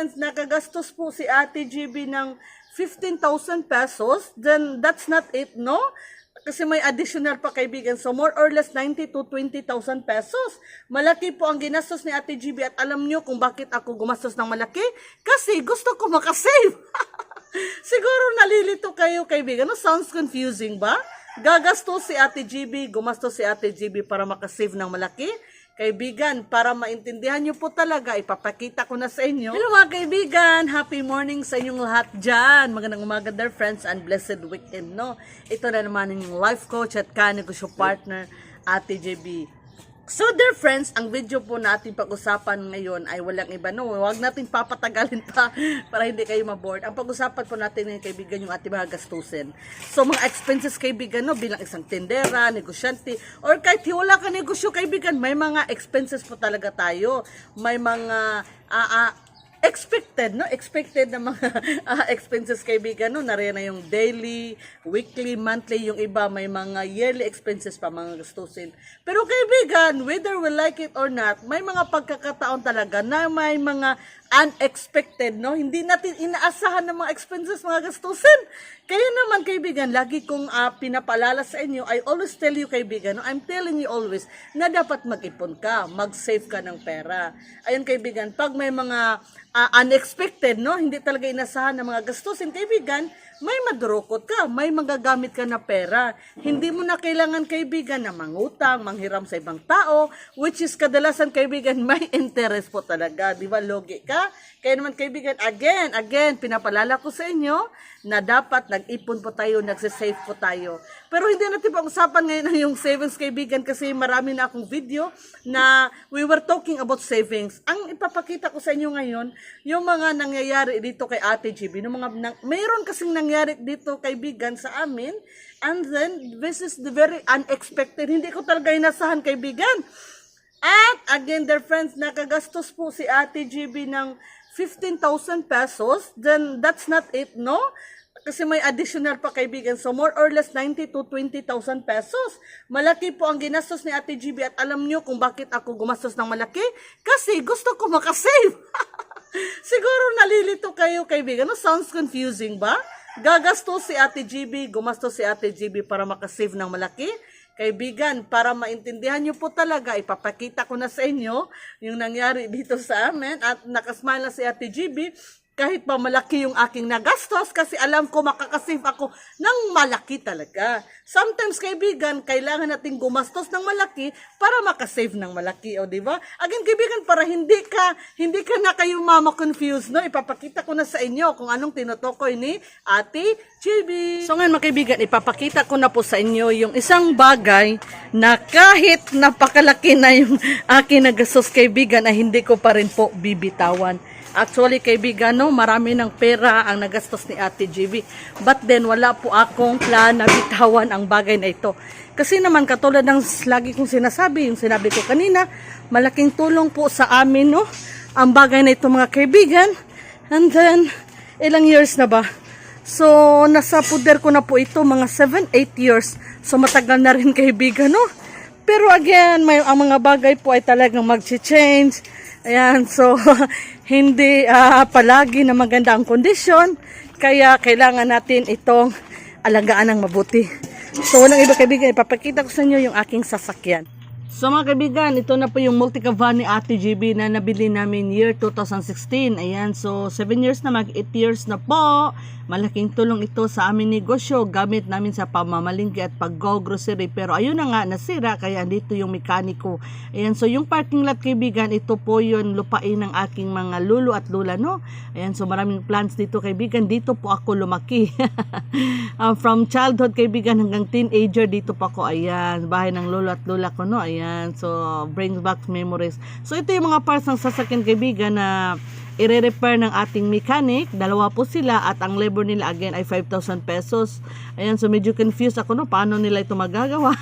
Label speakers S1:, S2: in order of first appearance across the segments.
S1: friends, nakagastos po si Ate GB ng 15,000 pesos, then that's not it, no? Kasi may additional pa kaibigan. So more or less 90 to 20,000 pesos. Malaki po ang ginastos ni Ate GB at alam nyo kung bakit ako gumastos ng malaki? Kasi gusto ko makasave. Siguro nalilito kayo kaibigan. No? Sounds confusing ba? Gagastos si Ate GB, gumastos si Ate GB para makasave ng malaki. Kaibigan, para maintindihan nyo po talaga, ipapakita ko na sa inyo. Hello mga kaibigan! Happy morning sa inyong lahat dyan! Magandang umaga dear friends and blessed weekend, no? Ito na naman inyong life coach at kanegosyo partner, Ate JB. So dear friends, ang video po natin pag-usapan ngayon ay walang iba no. Huwag natin papatagalin pa para hindi kayo maboard. Ang pag-usapan po natin ngayon kaibigan yung ating mga gastusin. So mga expenses kaibigan no bilang isang tendera, negosyante or kahit wala ka negosyo kaibigan, may mga expenses po talaga tayo. May mga ah, ah, expected, no? Expected na mga ah, expenses kaibigan, no? Nariyan na yung daily, weekly, monthly, yung iba may mga yearly expenses pa mga gastusin. Pero kaibigan, whether we like it or not, may mga pagkakataon talaga na may mga unexpected, no? Hindi natin inaasahan ng mga expenses, mga gastusin. Kaya naman, kaibigan, lagi kong ah, pinapaalala sa inyo, I always tell you, kaibigan, no? I'm telling you always, na dapat mag-ipon ka, mag-save ka ng pera. Ayun, kaibigan, pag may mga ah, unexpected, no? Hindi talaga inasahan ng mga gastusin, kaibigan, may madurukot ka, may magagamit ka na pera. Hindi mo na kailangan kaibigan na mangutang, manghiram sa ibang tao, which is kadalasan kaibigan may interest po talaga, di ba? Logi ka. Kaya naman kaibigan, again, again, pinapalala ko sa inyo na dapat nag-ipon po tayo, nagsisave po tayo. Pero hindi natin pag-usapan ngayon ang yung savings kaibigan kasi marami na akong video na we were talking about savings. Ang ipapakita ko sa inyo ngayon, yung mga nangyayari dito kay Ate GB, yung mga nang, mayroon kasing nangyari dito kaibigan sa amin, and then this is the very unexpected. Hindi ko talaga inasahan kaibigan. At again, dear friends, nakagastos po si Ate GB ng 15,000 pesos. Then that's not it, no? Kasi may additional pa kaibigan. So more or less 90 to 20,000 pesos. Malaki po ang ginastos ni Ate GB at alam nyo kung bakit ako gumastos ng malaki? Kasi gusto ko makasave. Siguro nalilito kayo kaibigan. No? Sounds confusing ba? Gagastos si Ate GB, gumastos si Ate GB para makasave ng malaki. Kaibigan, para maintindihan nyo po talaga, ipapakita ko na sa inyo yung nangyari dito sa amin at nakasmile na si Ate GB kahit pa malaki yung aking nagastos kasi alam ko makakasave ako ng malaki talaga. Sometimes, kaibigan, kailangan nating gumastos ng malaki para makasave ng malaki, o di ba? Again, kaibigan, para hindi ka hindi ka na kayo mama confused, no? Ipapakita ko na sa inyo kung anong tinutukoy ni Ate Chibi. So ngayon, mga kaibigan, ipapakita ko na po sa inyo yung isang bagay na kahit napakalaki na yung aking nagastos kaibigan ay hindi ko pa rin po bibitawan. Actually, kaibigan, no, marami ng pera ang nagastos ni Ate GB. But then, wala po akong plan na bitawan ang bagay na ito. Kasi naman, katulad ng lagi kong sinasabi, yung sinabi ko kanina, malaking tulong po sa amin, no, ang bagay na ito, mga kaibigan. And then, ilang years na ba? So, nasa puder ko na po ito, mga 7-8 years. So, matagal na rin kaibigan, no? Pero again, may, ang mga bagay po ay talagang mag-change. Ayan, so, hindi ah, palagi na maganda ang kondisyon. Kaya, kailangan natin itong alagaan ng mabuti. So, walang iba kaibigan, ipapakita ko sa inyo yung aking sasakyan. So mga kaibigan, ito na po yung multi-cab van ni Ate GB na nabili namin year 2016. Ayan, so 7 years na, mag 8 years na po. Malaking tulong ito sa aming negosyo. Gamit namin sa pamamalingki at pag-go-grocery. Pero ayun na nga, nasira. Kaya dito yung mekaniko. Ayan, so yung parking lot kaibigan, ito po yung lupain ng aking mga lulu at lula, no? Ayan, so maraming plants dito kaibigan. Dito po ako lumaki. Ah, from childhood kaibigan hanggang teenager, dito pa ako. Ayan, bahay ng lolo at lula ko, no? Ayan, so brings back memories. So ito yung mga parts ng sasakyan kaibigan na ire-repair ng ating mechanic. Dalawa po sila at ang labor nila again ay 5,000 pesos. Ayan, so medyo confused ako no, paano nila ito magagawa.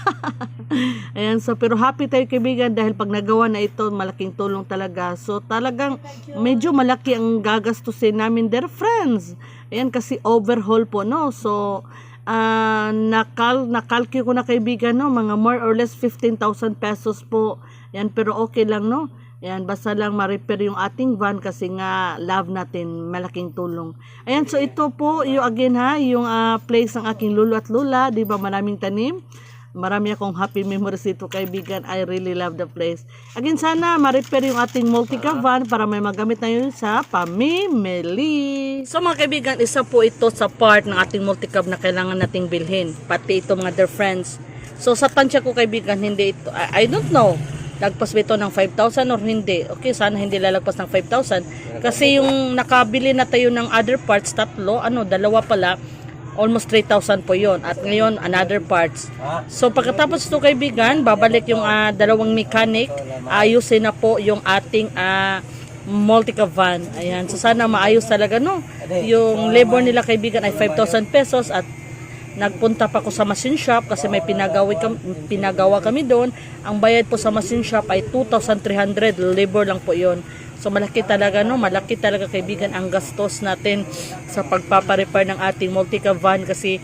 S1: Ayan, so pero happy tayo kaibigan dahil pag nagawa na ito, malaking tulong talaga. So talagang medyo malaki ang gagastusin namin there friends. Ayan, kasi overhaul po no. So ah nakal nakalki ko na kaibigan no? Mga more or less 15,000 pesos po. Yan pero okay lang no? Ayan, basta lang ma-repair yung ating van kasi nga love natin, malaking tulong. Ayan, so ito po, yung again ha, yung ah, place ng aking lolo at lola, di ba? Maraming tanim. Marami akong happy memories dito kaibigan. I really love the place. Again, sana ma-repair yung ating multi-cab van para may magamit na yun sa pamimili. So mga kaibigan, isa po ito sa part ng ating multi-cab na kailangan nating bilhin. Pati ito mga dear friends. So sa tansya ko kaibigan, hindi ito, I, I don't know. Lagpas ba ito ng 5,000 or hindi? Okay, sana hindi lalagpas ng 5,000. Kasi yung nakabili na tayo ng other parts, tatlo, ano, dalawa pala, almost 3,000 po yon At ngayon, another parts. So pagkatapos ito kaibigan, babalik yung ah, dalawang mechanic, ayusin na po yung ating ah, multi-cab van. Ayan, so sana maayos talaga no. Yung labor nila kaibigan ay 5,000 pesos at Nagpunta pa ako sa machine shop kasi may pinagawa pinagawa kami doon. Ang bayad po sa machine shop ay 2,300. Labor lang po yon. So malaki talaga no, malaki talaga kaibigan ang gastos natin sa pagpaparepair ng ating multi-cab van kasi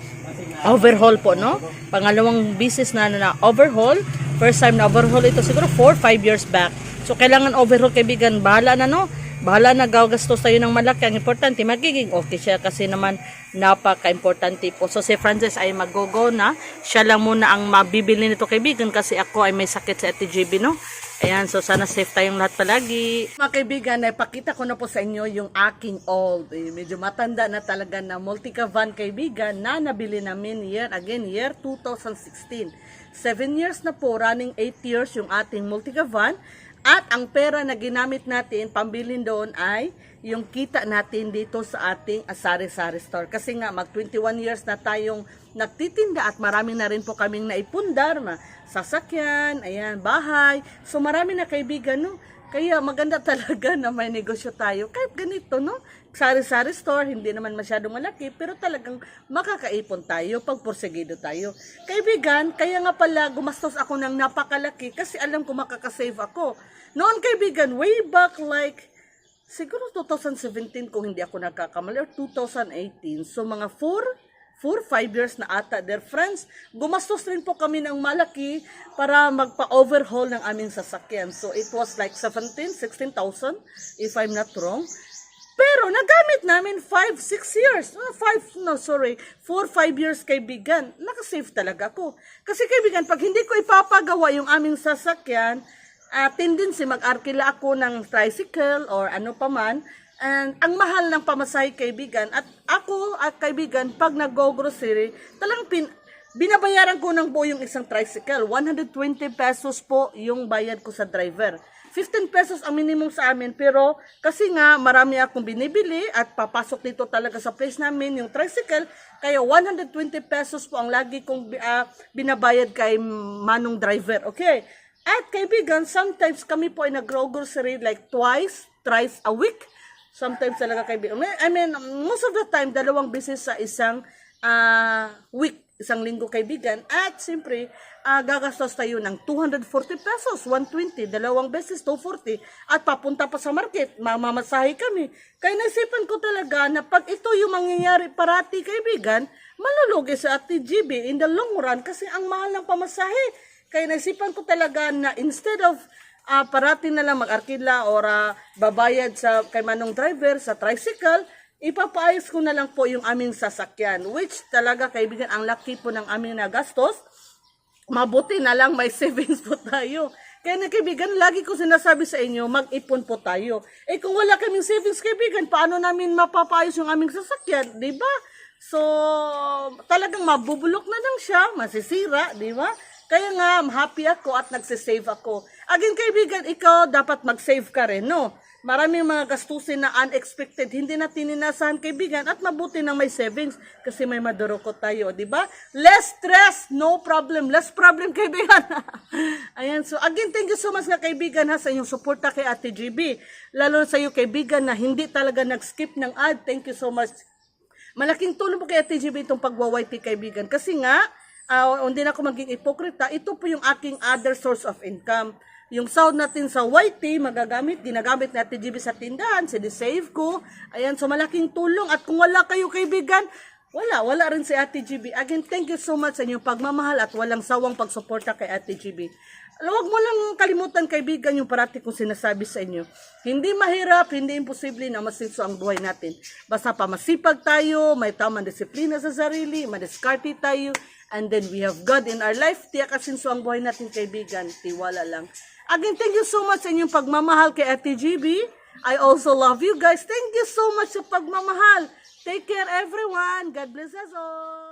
S1: overhaul po no. Pangalawang business na na overhaul. First time na overhaul ito siguro 4 5 years back. So kailangan overhaul kaibigan, bahala na no. Bahala na gagastos tayo ng malaki. Ang importante, magiging okay siya kasi naman napaka-importante po. So si Francis ay mag-go na. Siya lang muna ang mabibili nito kaibigan kasi ako ay may sakit sa ATGB, no? Ayan, so sana safe tayong lahat palagi. Mga kaibigan, napakita ko na po sa inyo yung aking old, eh, medyo matanda na talaga na multi-cab van kaibigan na nabili namin year, again, year 2016. 7 years na po, running 8 years yung ating multi-cab van. At ang pera na ginamit natin, pambilin doon ay yung kita natin dito sa ating sari-sari store. Kasi nga, mag 21 years na tayong nagtitinda at marami na rin po kaming naipundar, ma sasakyan, ayan, bahay. So marami na kaibigan, no? Kaya maganda talaga na may negosyo tayo. Kahit ganito, no? Sari-sari store, hindi naman masyadong malaki, pero talagang makakaipon tayo pag porsegido tayo. Kaibigan, kaya nga pala gumastos ako ng napakalaki kasi alam ko makakasave ako. Noon kaibigan, way back like siguro 2017 kung hindi ako nagkakamali or 2018. So mga 4 4 5 years na ata their friends. Gumastos rin po kami ng malaki para magpa-overhaul ng aming sasakyan. So it was like 17, 16,000 if I'm not wrong. Pero nagamit namin 5, 6 years. 5, no, sorry. 4, 5 years kaibigan. Nakasave talaga ako. Kasi kaibigan, pag hindi ko ipapagawa yung aming sasakyan, uh, tendency mag-arkila ako ng tricycle or ano pa man. And ang mahal ng pamasahe kaibigan. At ako at kaibigan, pag nag-go grocery, talang pin, binabayaran ko ng buo yung isang tricycle. 120 pesos po yung bayad ko sa driver. 15 pesos ang minimum sa amin pero kasi nga marami akong binibili at papasok dito talaga sa place namin yung tricycle kaya 120 pesos po ang lagi kong uh, binabayad kay manong driver okay at kaibigan sometimes kami po ay nag-grocery like twice thrice a week sometimes talaga kaibigan I mean most of the time dalawang beses sa isang uh, week isang linggo kaibigan at siyempre uh, gagastos tayo ng 240 pesos 120 dalawang beses 240 at papunta pa sa market mamamasahe kami. Kaya naisipan ko talaga na pag ito yung mangyayari parati kaibigan malulugi sa Ate GB in the long run kasi ang mahal ng pamasahe. Kaya naisipan ko talaga na instead of uh, parati na lang mag-arkila or uh, babayad sa kay manong driver sa tricycle ipapaayos ko na lang po yung aming sasakyan. Which talaga kaibigan, ang laki po ng aming nagastos. Mabuti na lang may savings po tayo. Kaya na kaibigan, lagi ko sinasabi sa inyo, mag-ipon po tayo. Eh kung wala kaming savings kaibigan, paano namin mapapaayos yung aming sasakyan? di ba? So, talagang mabubulok na lang siya, masisira, di ba? Kaya nga, happy ako at nagsisave ako. Again, kaibigan, ikaw dapat mag-save ka rin, no? Maraming mga gastusin na unexpected, hindi natin inasahan kaibigan at mabuti na may savings kasi may madurukot tayo, di ba? Less stress, no problem. Less problem kaibigan. Ayan, so again, thank you so much nga kaibigan ha sa inyong suporta kay Ate GB. Lalo sa iyo kaibigan na hindi talaga nag-skip ng ad. Thank you so much. Malaking tulong po kay Ate GB itong pagwa-YT kaibigan kasi nga, uh, hindi na ako maging ipokrita, ito po yung aking other source of income. Yung sound natin sa YT, magagamit, ginagamit natin GB sa tindahan, sinisave ko. Ayan, so malaking tulong. At kung wala kayo kaibigan, wala, wala rin si Ate GB. Again, thank you so much sa inyong pagmamahal at walang sawang pagsuporta kay Ate GB. Huwag mo lang kalimutan, kaibigan, yung parati kong sinasabi sa inyo. Hindi mahirap, hindi imposible na masinso ang buhay natin. Basta pa masipag tayo, may tamang disiplina sa sarili, madiskarte tayo, and then we have God in our life. Tiyak asinso ang buhay natin, kaibigan. Tiwala lang. Again, thank you so much sa inyong pagmamahal kay Ate GB. I also love you guys. Thank you so much sa pagmamahal. Take care everyone. God bless us all.